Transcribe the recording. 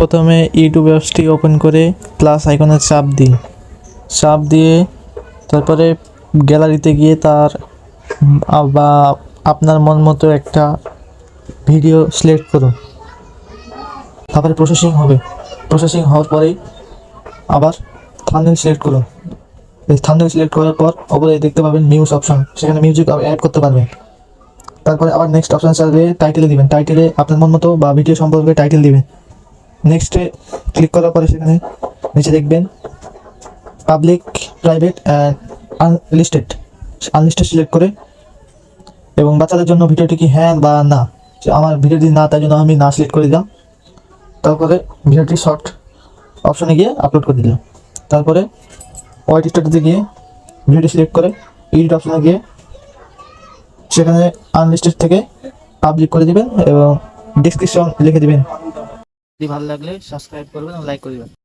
প্রথমে ইউটিউব অ্যাপসটি ওপেন করে প্লাস আইকনে চাপ দিন। চাপ দিয়ে তারপরে গ্যালারিতে গিয়ে তার বা আপনার মন মতো একটা ভিডিও সিলেক্ট করুন। তারপরে প্রসেসিং হবে। প্রসেসিং হওয়ার পরেই আবার থাম্বনেল সিলেক্ট করুন। এই থাম্বনেল সিলেক্ট করার পর ওপরে দেখতে পাবেন মিউজ অপশন সেখানে মিউজিক অ্যাড করতে পারবেন। তারপরে আবার নেক্সট অপশন চাইলে টাইটেলে দিবেন। টাইটেলে আপনার মন মতো বা ভিডিও সম্পর্কে টাইটেল দিবেন। নেক্সটে ক্লিক করার পরে সেখানে নিচে দেখবেন public private unlisted unlisted select করে এবং বাচ্চাদের জন্য ভিডিওটি কি হ্যাঁ বা না আমার ভিডিওটি না, তাই জন্য আমি না সিলেক্ট করে দিলাম। তারপরে ভিডিওটি শর্ট অপশনে গিয়ে আপলোড করে দিলাম। তারপরে ওয়াইট স্টাডিতে গিয়ে ভিডিওটি সিলেক্ট করে এডিট অপশনে গিয়ে সেখানে আনলিস্টেড থেকে পাবলিক করে দিবেন এবং ডিসক্রিপশন লিখে দিবেন। ভালো লাগলে সাবস্ক্রাইব করবেন লাইক করে দিবেন